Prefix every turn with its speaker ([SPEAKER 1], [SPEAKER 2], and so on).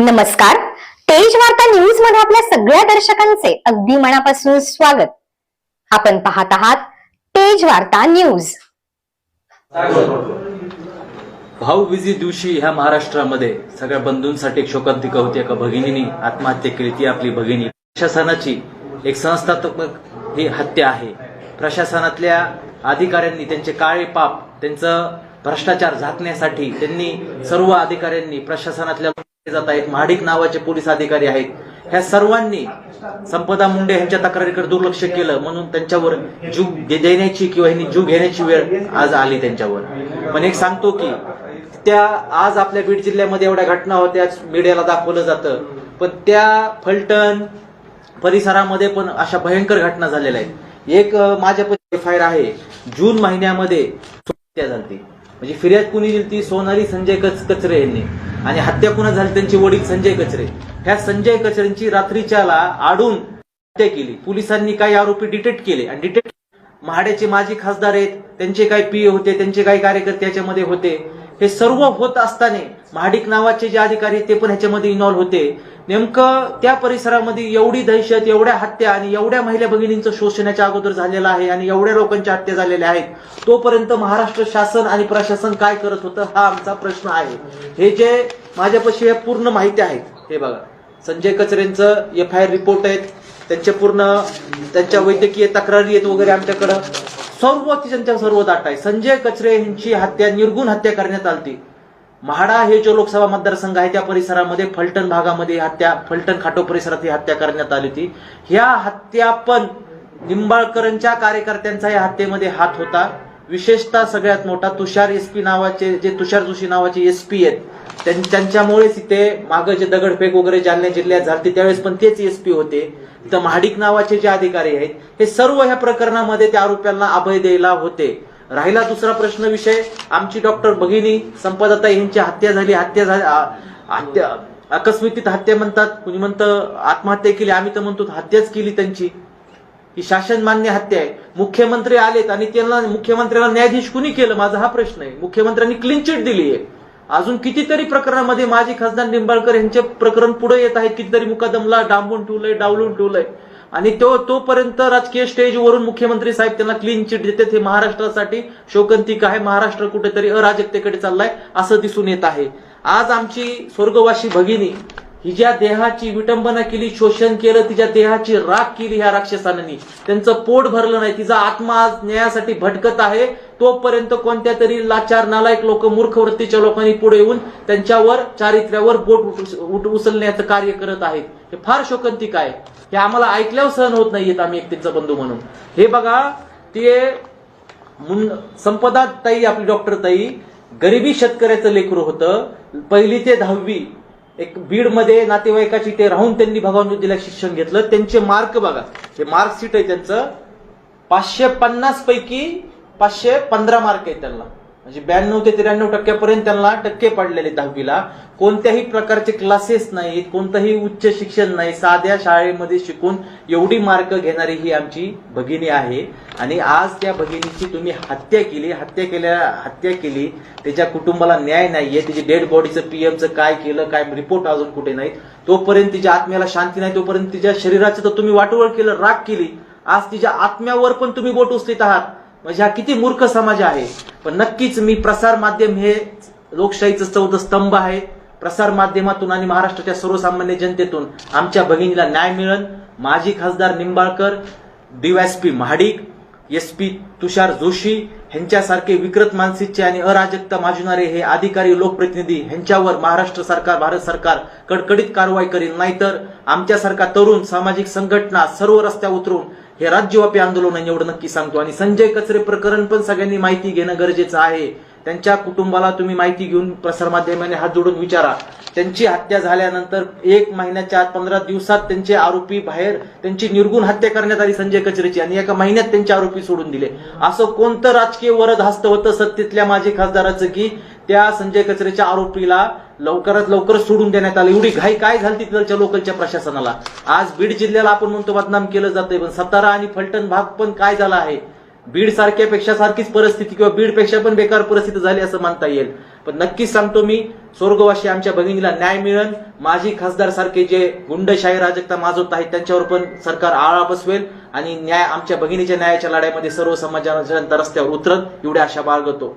[SPEAKER 1] नमस्कार. तेज वार्ता न्यूजमध्ये आपल्या सगळ्या दर्शकांचे अगदी मनापासून स्वागत. आपण पाहत आहात तेज वार्ता न्यूज
[SPEAKER 2] भाऊबीजी दिवशी ह्या महाराष्ट्रामध्ये सगळ्या बंधूंसाठी एक शोकांतिका होती एका भगिनीने. आत्महत्या केली ती आपली भगिनी. प्रशासनाची एक संस्थात्मक ही हत्या आहे. प्रशासनातल्या अधिकाऱ्यांनी त्यांचे काळे पाप त्यांचं भ्रष्टाचार झाकण्यासाठी त्यांनी सर्व अधिकाऱ्यांनी प्रशासनातल्या जात आहेत महाडिक नावाचे पोलीस अधिकारी आहेत. ह्या सर्वांनी संपदा मुंडे यांच्या तक्रारीकडे दुर्लक्ष केलं म्हणून त्यांच्यावर जीव देण्याची किंवा ह्यांनी जीव घेण्याची वेळ आज आली त्यांच्यावर. पण एक सांगतो की त्या आज आपल्या बीड जिल्ह्यामध्ये एवढ्या घटना होत्या मीडियाला दाखवलं जातं. पण त्या फलटण परिसरामध्ये पण अशा भयंकर घटना झालेल्या आहेत. एक माझ्या एफ आय आर आहे. जून महिन्यामध्ये झाली म्हणजे फिर्याद कुणी दिली ती? सोनारी संजय कच कचरे यांनी. आणि हत्या कुणा झाली? त्यांचे वडील संजय कचरे. ह्या संजय कचरेंची रात्रीच्याला आडून हत्या केली. पोलिसांनी काही आरोपी डिटेक्ट केले. आणि डिटेक्ट महाड्याचे माजी खासदार आहेत. त्यांचे काही पीए होते त्यांचे काही कार्यकर्ते याच्यामध्ये होते. हे सर्व होत असताना महाडिक नावाचे जे अधिकारी आहेत, ते पण ह्याच्यामध्ये इन्व्हॉल्व्ह होते. नेमकं त्या परिसरामध्ये एवढी दहशत एवढ्या हत्या आणि एवढ्या महिला भगिनींचं शोषणाच्या अगोदर झालेलं आहे आणि एवढ्या लोकांच्या हत्या झालेल्या आहेत तोपर्यंत महाराष्ट्र शासन आणि प्रशासन काय करत होतं हा आमचा प्रश्न आहे. हे जे माझ्यापाशी हे पूर्ण माहिती आहेत हे बघा संजय कचरेंचं एफ आय आर रिपोर्ट आहेत त्यांचे पूर्ण त्यांच्या वैद्यकीय तक्रारी आहेत वगैरे आमच्याकडं. सर्व ती त्यांच्या सर्व दाट आहे. संजय कचरे यांची हत्या निर्गुण हत्या करण्यात आली म्हाडा हे जो लोकसभा मतदारसंघ आहे त्या परिसरामध्ये फलटण भागामध्ये हत्या फलटण खाटो परिसरात ही हत्या करण्यात आली होती. ह्या हत्या पण निंबाळकरांच्या कार्यकर्त्यांचा या हत्येमध्ये हात होता. विशेषतः सगळ्यात मोठा तुषार एसपी नावाचे जे तुषार जोशी नावाचे एसपी आहेत त्यांच्यामुळेच इथे मागं जे दगडफेक वगैरे जालना जिल्ह्यात झाली त्यावेळेस पण तेच एसपी होते. तर महाडिक नावाचे जे अधिकारी आहेत हे सर्व ह्या प्रकरणामध्ये त्या आरोप्यांना अभय द्यायला होते. राहिला दुसरा प्रश्न विषय आमची डॉक्टर भगिनी संपदाताई यांची हत्या झाली हत्या झाली हत्या हत्या म्हणतात कुणी म्हणतं आत्महत्या केली आम्ही तर म्हणतो हत्याच केली त्यांची. ही शासन मान्य हत्या आहे. मुख्यमंत्री आलेत आणि त्यांना मुख्यमंत्र्याला न्यायाधीश कुणी केलं? माझा हा प्रश्न आहे. मुख्यमंत्र्यांनी क्लीन चिट दिली आहे. अजून कितीतरी प्रकरणामध्ये माजी खासदार निंबाळकर यांचे प्रकरण पुढे येत आहेत. कितीतरी मुकादमला डांबून ठेवलंय डावलून ठेवलंय. आणि तो तोपर्यंत राजकीय स्टेजवरून मुख्यमंत्री साहेब त्यांना क्लीन चिट देतात. हे महाराष्ट्रासाठी शोकंतिक आहे. महाराष्ट्र कुठेतरी अराजकतेकडे चाललाय असं दिसून येत आहे. आज आमची स्वर्गवासी भगिनी हिच्या देहाची विटंबना केली शोषण केलं तिच्या देहाची राख केली ह्या राक्षसांनी त्यांचं पोट भरलं नाही तिचा आत्मा आज न्यायासाठी भटकत आहे तोपर्यंत कोणत्या तरी लाचार नालायक लोक मूर्ख वृत्तीच्या लोकांनी पुढे येऊन त्यांच्यावर चारित्र्यावर बोट उठ- उठ- उचलण्याचं कार्य करत आहेत. हे फार शोकंतिक आहे. हे आम्हाला ऐकल्यावर सहन होत नाहीयेत आम्ही एक बंधू म्हणून. हे बघा ते संपदा ताई आपली डॉक्टर ताई गरिबी शेतकऱ्याचं लेकरू होतं पहिली ते दहावी. एक बीडमध्ये नातेवाईकाची ते राहून त्यांनी भगवान विद्यालय शिक्षण घेतलं. त्यांचे मार्क बघा. हे मार्कशीट आहे त्यांचं. पाचशे पन्नास पैकी पाचशे पंधरा मार्क आहे त्यांना. म्हणजे ब्याण्णव ते त्र्याण्णव टक्क्यापर्यंत त्यांना टक्के पडलेले दहावीला. कोणत्याही प्रकारचे क्लासेस नाहीत कोणतंही उच्च शिक्षण नाही. साध्या शाळेमध्ये शिकून एवढी मार्क घेणारी ही आमची भगिनी आहे. आणि आज त्या भगिनीची तुम्ही हत्या केली हत्या केल्या हत्या केली. त्याच्या कुटुंबाला न्याय नाहीये. तिची डेड बॉडीचं पीएमचं काय केलं काय रिपोर्ट अजून कुठे नाहीत. तोपर्यंत तिच्या आत्म्याला शांती नाही. तोपर्यंत तिच्या शरीराचं तर तुम्ही वाटोवळ केलं राग केली. आज तिच्या आत्म्यावर पण तुम्ही बोट उचलित आहात. म्हणजे हा किती मूर्ख समाज आहे. पण नक्कीच मी प्रसार माध्यम हे लोकशाहीचं चौथं स्तंभ आहे. प्रसार माध्यमातून आणि महाराष्ट्राच्या सर्वसामान्य जनतेतून आमच्या भगिनीला न्याय मिळन माजी खासदार Nimbalkar DYSP Mahadik S P Tushar Joshi ह्यांच्यासारखे विकृत मानसिकचे आणि अराजकता माजणारे हे अधिकारी लोकप्रतिनिधी ह्यांच्यावर महाराष्ट्र सरकार भारत सरकार कडकडीत कारवाई करील नाहीतर आमच्यासारखा तरुण सामाजिक संघटना सर्व रस्त्या उतरून हे राज्यव्यापी आंदोलन आहे एवढं नक्की सांगतो. आणि संजय कचरे प्रकरण पण सगळ्यांनी माहिती घेणं गरजेचं आहे. त्यांच्या कुटुंबाला तुम्ही माहिती घेऊन प्रसारमाध्यमाने हात जोडून विचारा. त्यांची हत्या झाल्यानंतर एक महिन्याच्या आत पंधरा दिवसात त्यांचे आरोपी बाहेर त्यांची निर्गुण हत्या करण्यात आली संजय कचरेची आणि एका महिन्यात त्यांचे आरोपी सोडून दिले. असं कोणतं राजकीय वरद हस्त होतं सत्तेतल्या माजी खासदाराचं की त्या संजय कचरेच्या आरोपीला लवकरात लवकर सोडून देण्यात आलं. एवढी घाई काय झाली तिथलच्या लोकलच्या प्रशासनाला? आज बीड जिल्ह्याला आपण म्हणतो बदनाम केलं जातंय पण सातारा आणि फलटण भाग पण काय झाला आहे? बीड सारख्यापेक्षा सारखीच परिस्थिती किंवा बीडपेक्षा पण बेकार परिस्थिती झाली असं म्हणता येईल. पण नक्कीच सांगतो मी स्वर्गवासी आमच्या भगिनीला न्याय मिळेल माजी खासदार सारखे जे गुंडशाही राजकता माजवत आहेत त्यांच्यावर पण सरकार आळा बसवेल आणि न्याय आमच्या भगिनीच्या न्यायाच्या लढाईमध्ये सर्व समाजाच्या जनता रस्त्यावर उतरत. एवढ्या आशा बाळगतो.